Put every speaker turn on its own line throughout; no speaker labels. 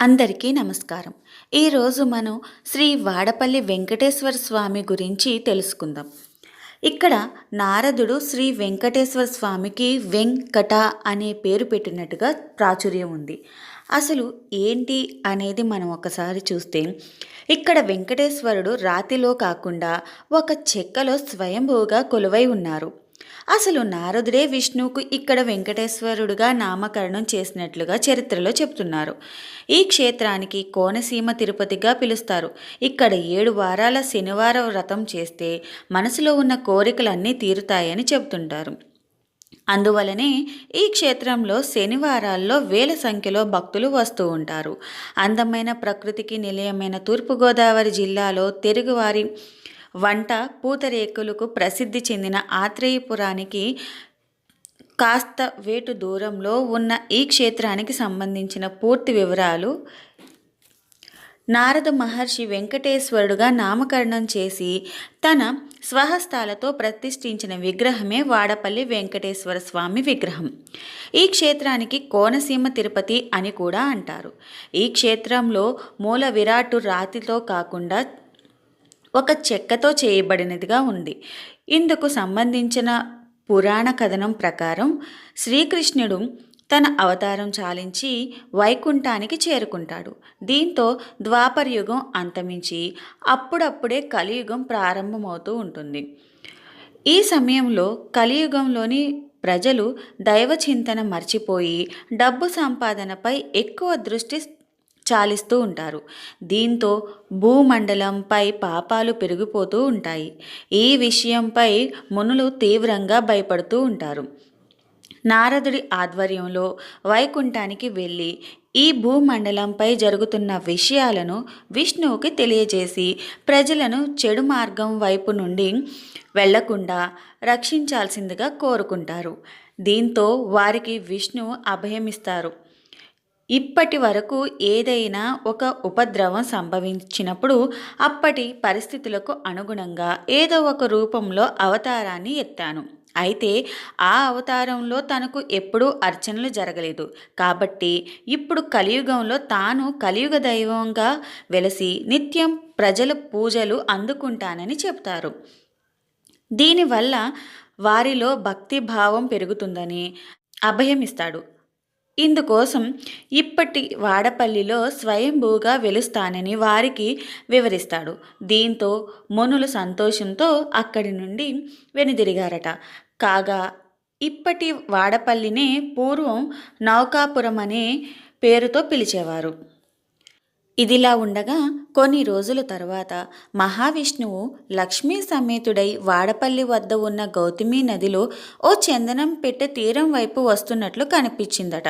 అందరికీ నమస్కారం. ఈరోజు మనం శ్రీ వాడపల్లి వెంకటేశ్వర స్వామి గురించి తెలుసుకుందాం. ఇక్కడ నారదుడు శ్రీ వెంకటేశ్వర స్వామికి వెంకట అనే పేరు పెట్టినట్టుగా ప్రాచుర్యం ఉంది. అసలు ఏంటి అనేది మనం ఒకసారి చూస్తే ఇక్కడ వెంకటేశ్వరుడు రాతిలో కాకుండా ఒక చెక్కలో స్వయంభూగా కొలువై ఉన్నారు. అసలు నారదుడే విష్ణువుకు ఇక్కడ వెంకటేశ్వరుడుగా నామకరణం చేసినట్లుగా చరిత్రలో చెప్తున్నారు. ఈ క్షేత్రానికి కోనసీమ తిరుపతిగా పిలుస్తారు. ఇక్కడ ఏడు వారాల శనివార వ్రతం చేస్తే మనసులో ఉన్న కోరికలన్నీ తీరుతాయని చెబుతుంటారు. అందువలనే ఈ క్షేత్రంలో శనివారాల్లో వేల సంఖ్యలో భక్తులు వస్తూ ఉంటారు. అందమైన ప్రకృతికి నిలయమైన తూర్పుగోదావరి జిల్లాలో తెలుగువారి వంట పూతరేకులకు ప్రసిద్ధి చెందిన ఆత్రేయపురానికి కాస్త వేటు దూరంలో ఉన్న ఈ క్షేత్రానికి సంబంధించిన పూర్తి వివరాలు నారద మహర్షి వెంకటేశ్వరుడుగా నామకరణం చేసి తన స్వహస్తాలతో ప్రతిష్ఠించిన విగ్రహమే వాడపల్లి వెంకటేశ్వర స్వామి విగ్రహం. ఈ క్షేత్రానికి కోనసీమ తిరుపతి అని కూడా అంటారు. ఈ క్షేత్రంలో మూల విరాటు రాతితో కాకుండా ఒక చెక్కతో చేయబడినదిగా ఉంది. ఇందుకు సంబంధించిన పురాణ కథనం ప్రకారం శ్రీకృష్ణుడు తన అవతారం చాలించి వైకుంఠానికి చేరుకుంటాడు. దీంతో ద్వాపరయుగం అంతమించి అప్పుడప్పుడే కలియుగం ప్రారంభమవుతూ ఉంటుంది. ఈ సమయంలో కలియుగంలోని ప్రజలు దైవ చింతన మర్చిపోయి డబ్బు సంపాదనపై ఎక్కువ దృష్టి చాలిస్తూ ఉంటారు. దీంతో భూమండలంపై పాపాలు పెరిగిపోతూ ఉంటాయి. ఈ విషయంపై మునులు తీవ్రంగా భయపడుతూ ఉంటారు. నారదుడి ఆధ్వర్యంలో వైకుంఠానికి వెళ్ళి ఈ భూమండలంపై జరుగుతున్న విషయాలను విష్ణువుకి తెలియజేసి ప్రజలను చెడు మార్గం వైపు నుండి వెళ్ళకుండా రక్షించాల్సిందిగా కోరుకుంటారు. దీంతో వారికి విష్ణు అభయమిస్తారు. ఇప్పటి వరకు ఏదైనా ఒక ఉపద్రవం సంభవించినప్పుడు అప్పటి పరిస్థితులకు అనుగుణంగా ఏదో ఒక రూపంలో అవతారాన్ని ఎత్తాను. అయితే ఆ అవతారంలో తనకు ఎప్పుడూ అర్చనలు జరగలేదు. కాబట్టి ఇప్పుడు కలియుగంలో తాను కలియుగ దైవంగా వెలసి నిత్యం ప్రజల పూజలు అందుకుంటానని చెప్తారు. దీనివల్ల వారిలో భక్తి భావం పెరుగుతుందని అభయమిస్తాడు. ఇందుకోసం ఇప్పటి వాడపల్లిలో స్వయంభూగా వెలుస్తానని వారికి వివరిస్తాడు. దీంతో మునులు సంతోషంతో అక్కడి నుండి వెనుదిరిగారట. కాగా ఇప్పటి వాడపల్లినే పూర్వం నౌకాపురం అనే పేరుతో పిలిచేవారు. ఇదిలా ఉండగా కొన్ని రోజుల తరువాత మహావిష్ణువు లక్ష్మీ సమేతుడై వాడపల్లి వద్ద ఉన్న గౌతమి నదిలో ఓ చందనం పెట్టె తీరం వైపు వస్తున్నట్లు కనిపించిందట.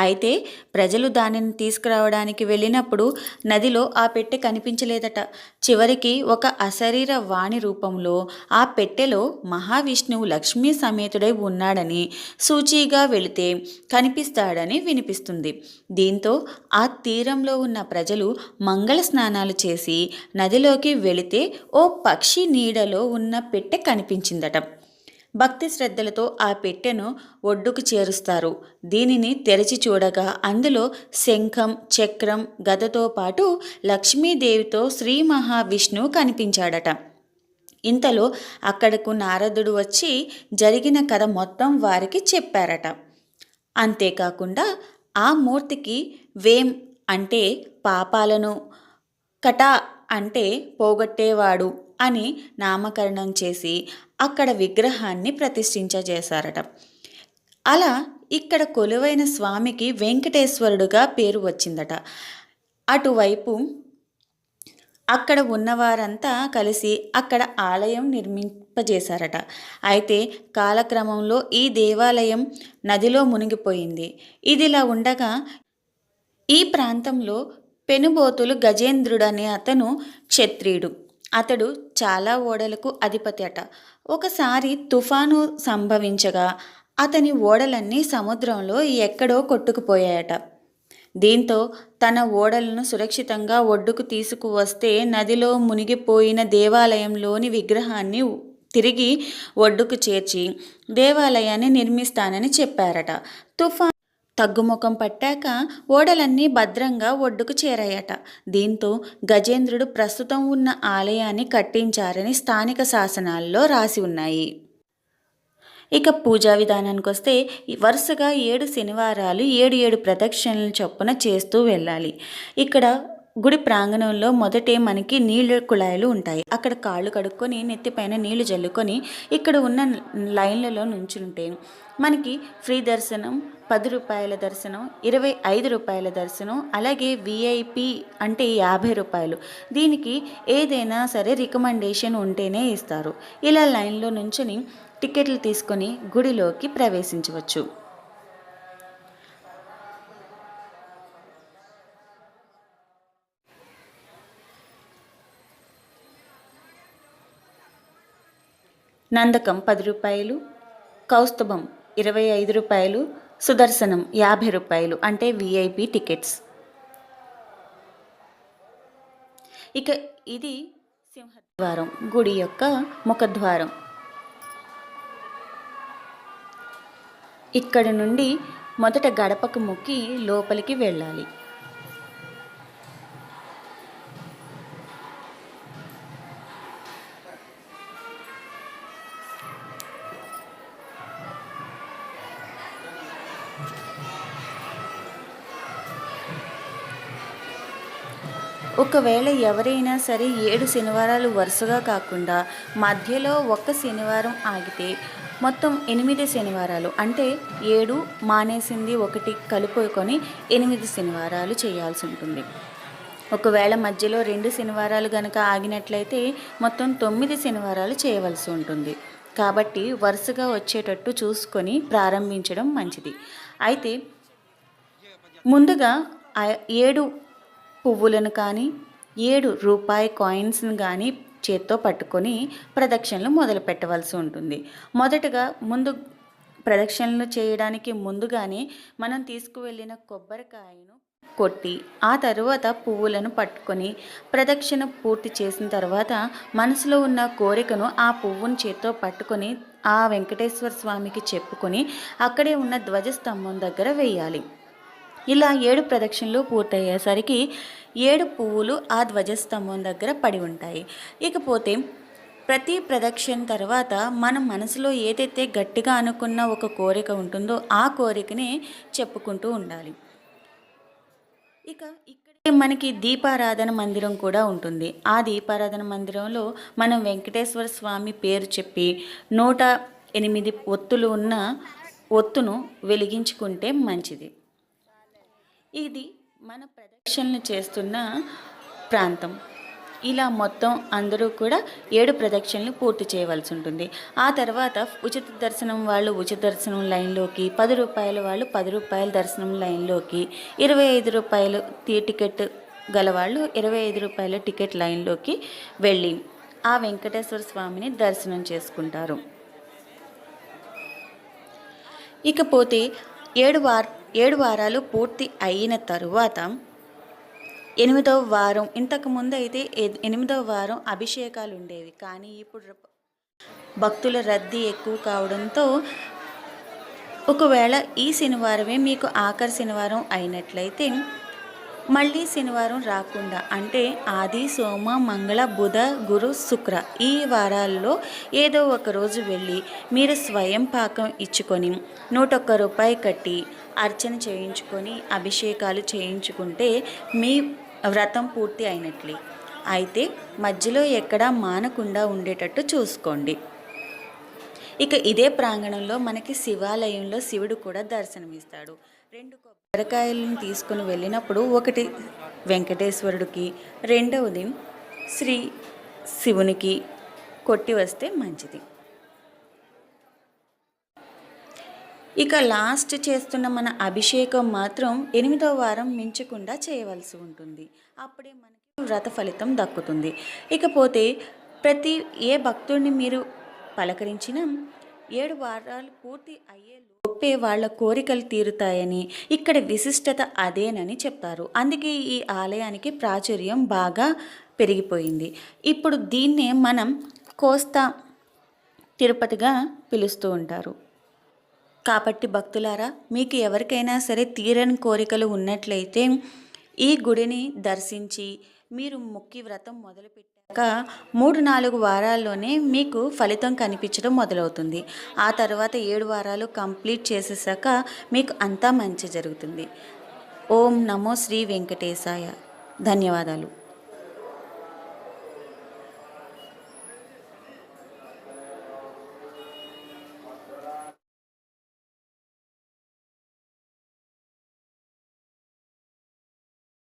అయితే ప్రజలు దానిని తీసుకురావడానికి వెళ్ళినప్పుడు నదిలో ఆ పెట్టె కనిపించలేదట. చివరికి ఒక అశరీర వాణి రూపంలో ఆ పెట్టెలో మహావిష్ణువు లక్ష్మీ సమేతుడై ఉన్నాడని సూచీగా వెళితే కనిపిస్తాడని వినిపిస్తుంది. దీంతో ఆ తీరంలో ఉన్న ప్రజలు మంగళ స్నానాలు చేసి నదిలోకి వెళితే ఓ పక్షి నీడలో ఉన్న పెట్టె కనిపించిందట. భక్తి శ్రద్ధలతో ఆ పెట్టెను ఒడ్డుకు చేరుస్తారు. దీనిని తెరచి చూడగా అందులో శంఖం చక్రం గదతో పాటు లక్ష్మీదేవితో శ్రీ మహావిష్ణువు కనిపించాడట. ఇంతలో అక్కడకు నారదుడు వచ్చి జరిగిన కథ మొత్తం వారికి చెప్పారట. అంతేకాకుండా ఆ మూర్తికి వేం అంటే పాపాలను కటా అంటే పోగొట్టేవాడు అని నామకరణం చేసి అక్కడ విగ్రహాన్ని ప్రతిష్ఠించజేశారట. అలా ఇక్కడ కొలువైన స్వామికి వెంకటేశ్వరుడుగా పేరు వచ్చిందట. అటువైపు అక్కడ ఉన్నవారంతా కలిసి అక్కడ ఆలయం నిర్మింపజేశారట. అయితే కాలక్రమంలో ఈ దేవాలయం నదిలో మునిగిపోయింది. ఇదిలా ఉండగా ఈ ప్రాంతంలో పెనుబోతులు గజేంద్రుడనే అతను క్షత్రియుడు. అతడు చాలా ఓడలకు అధిపతి అట. ఒకసారి తుఫాను సంభవించగా అతని ఓడలన్నీ సముద్రంలో ఎక్కడో కొట్టుకుపోయాయట. దీంతో తన ఓడలను సురక్షితంగా ఒడ్డుకు తీసుకువస్తే నదిలో మునిగిపోయిన దేవాలయంలోని విగ్రహాన్ని తిరిగి ఒడ్డుకు చేర్చి దేవాలయాన్ని నిర్మిస్తానని చెప్పారట. తుఫాన్ తగ్గుముఖం పట్టాక ఓడలన్నీ భద్రంగా ఒడ్డుకు చేరాయట. దీంతో గజేంద్రుడు ప్రస్తుతం ఉన్న ఆలయాన్ని కట్టించారని స్థానిక శాసనాల్లో రాసి ఉన్నాయి. ఇక పూజా విధానానికి వస్తే వరుసగా ఏడు శనివారాలు ఏడు ఏడు ప్రదక్షిణలు చొప్పున చేస్తూ వెళ్ళాలి. ఇక్కడ గుడి ప్రాంగణంలో మొదటే మనకి నీళ్ళ కుళాయిలు ఉంటాయి. అక్కడ కాళ్ళు కడుక్కొని నెత్తిపైన నీళ్ళు జల్లుకొని ఇక్కడ ఉన్న లైన్లలో నుంచుంటే మనకి ఫ్రీ దర్శనం పది రూపాయల దర్శనం ఇరవై ఐదు రూపాయల దర్శనం అలాగే విఐపి అంటే యాభై రూపాయలు. దీనికి ఏదైనా సరే రికమెండేషన్ ఉంటేనే ఇస్తారు. ఇలా లైన్లో నుంచుని టికెట్లు తీసుకొని గుడిలోకి ప్రవేశించవచ్చు. నందకం పది రూపాయలు కౌస్తభం ఇరవై ఐదు రూపాయలు సుదర్శనం యాభై రూపాయలు అంటే విఐపి టికెట్స్ ఇక ఇది సింహద్వారం గుడి యొక్క ముఖద్వారం. ఇక్కడ నుండి మొదట గడపకు మొక్కి లోపలికి వెళ్ళాలి. ఒకవేళ ఎవరైనా సరే ఏడు శనివారాలు వరుసగా కాకుండా మధ్యలో ఒక్క శనివారం ఆగితే మొత్తం ఎనిమిది శనివారాలు అంటే ఏడు మానేసింది ఒకటి కలుపుకొని ఎనిమిది శనివారాలు చేయాల్సి ఉంటుంది. ఒకవేళ మధ్యలో రెండు శనివారాలు గనక ఆగినట్లయితే మొత్తం తొమ్మిది శనివారాలు చేయవలసి ఉంటుంది. కాబట్టి వరుసగా వచ్చేటట్టు చూసుకొని ప్రారంభించడం మంచిది. అయితే ముందుగా ఏడు పువ్వులను కానీ ఏడు రూపాయి కాయిన్స్ని కానీ చేత్తో పట్టుకొని ప్రదక్షిణలు మొదలు పెట్టవలసి ఉంటుంది. మొదటగా ముందు ప్రదక్షిణలు చేయడానికి ముందుగానే మనం తీసుకువెళ్ళిన కొబ్బరికాయను కొట్టి ఆ తరువాత పువ్వులను పట్టుకొని ప్రదక్షిణ పూర్తి చేసిన తర్వాత మనసులో ఉన్న కోరికను ఆ పువ్వును చేత్తో పట్టుకొని ఆ వెంకటేశ్వర స్వామికి చెప్పుకొని అక్కడే ఉన్న ధ్వజస్తంభం దగ్గర వేయాలి. ఇలా ఏడు ప్రదక్షిణలు పూర్తయ్యేసరికి ఏడు పువ్వులు ఆ ధ్వజస్తంభం దగ్గర పడి ఉంటాయి. ఇకపోతే ప్రతి ప్రదక్షిణ తర్వాత మన మనసులో ఏదైతే గట్టిగా అనుకున్న ఒక కోరిక ఉంటుందో ఆ కోరికని చెప్పుకుంటూ ఉండాలి. ఇక ఇక్కడే మనకి దీపారాధన మందిరం కూడా ఉంటుంది. ఆ దీపారాధన మందిరంలో మనం వెంకటేశ్వర స్వామి పేరు చెప్పి నూట ఎనిమిది ఒత్తులు ఉన్న ఒత్తును వెలిగించుకుంటే మంచిది. ఇది మన ప్రదక్షిణలు చేస్తున్న ప్రాంతం. ఇలా మొత్తం అందరూ కూడా ఏడు ప్రదక్షిణలు పూర్తి చేయవలసి ఉంటుంది. ఆ తర్వాత ఉచిత దర్శనం వాళ్ళు ఉచిత దర్శనం లైన్లోకి పది రూపాయల వాళ్ళు పది రూపాయల దర్శనం లైన్లోకి ఇరవై ఐదు రూపాయలు టికెట్ గలవాళ్ళు ఇరవై ఐదు రూపాయల టికెట్ లైన్లోకి వెళ్ళి ఆ వెంకటేశ్వర స్వామిని దర్శనం చేసుకుంటారు. ఇకపోతే ఏడు వార్ ఏడు వారాలు పూర్తి అయిన తరువాత ఎనిమిదవ వారం ఇంతకుముందు అయితే ఎనిమిదవ వారం అభిషేకాలు ఉండేవి కానీ ఇప్పుడు భక్తుల రద్దీ ఎక్కువ కావడంతో ఒకవేళ ఈ శనివారమే మీకు ఆఖరి శనివారం అయినట్లయితే మళ్ళీ శనివారం రాకుండా అంటే ఆది సోమ మంగళ బుధ గురు శుక్ర ఈ వారాల్లో ఏదో ఒక రోజు వెళ్ళి మీరు స్వయం పాకం ఇచ్చుకొని నూట ఒక్క రూపాయి కట్టి అర్చన చేయించుకొని అభిషేకాలు చేయించుకుంటే మీ వ్రతం పూర్తి అయినట్లే. అయితే మధ్యలో ఎక్కడా మానకుండా ఉండేటట్టు చూసుకోండి. ఇక ఇదే ప్రాంగణంలో మనకి శివాలయంలో శివుడు కూడా దర్శనమిస్తాడు. రెండు కొబ్బరికాయలను తీసుకుని వెళ్ళినప్పుడు ఒకటి వెంకటేశ్వరుడికి రెండవది శ్రీ శివునికి కొట్టి వస్తే మంచిది. ఇక లాస్ట్ చేస్తున్న మన అభిషేకం మాత్రం ఎనిమిదవ వారం మించకుండా చేయవలసి ఉంటుంది. అప్పుడే మనకి వ్రత ఫలితం దక్కుతుంది. ఇకపోతే ప్రతి ఏ భక్తుడిని మీరు పలకరించిన ఏడు వారాలు పూర్తి అయ్యే లోపే వాళ్ళ కోరికలు తీరుతాయని ఇక్కడ విశిష్టత అదేనని చెప్తారు. అందుకే ఈ ఆలయానికి ప్రాచుర్యం బాగా పెరిగిపోయింది. ఇప్పుడు దీన్నే మనం కోస్తా తిరుపతిగా పిలుస్తూ ఉంటారు. కాబట్టి భక్తులారా మీకు ఎవరికైనా సరే తీరని కోరికలు ఉన్నట్లయితే ఈ గుడిని దర్శించి మీరు ముక్కి వ్రతం మొదలుపెట్టారు. మొదలుపెట్టాక మూడు నాలుగు వారాల్లోనే మీకు ఫలితం కనిపించడం మొదలవుతుంది. ఆ తర్వాత ఏడు వారాలు కంప్లీట్ చేసేసాక మీకు అంతా మంచి జరుగుతుంది. ఓం నమో శ్రీ వెంకటేశాయ. ధన్యవాదాలు.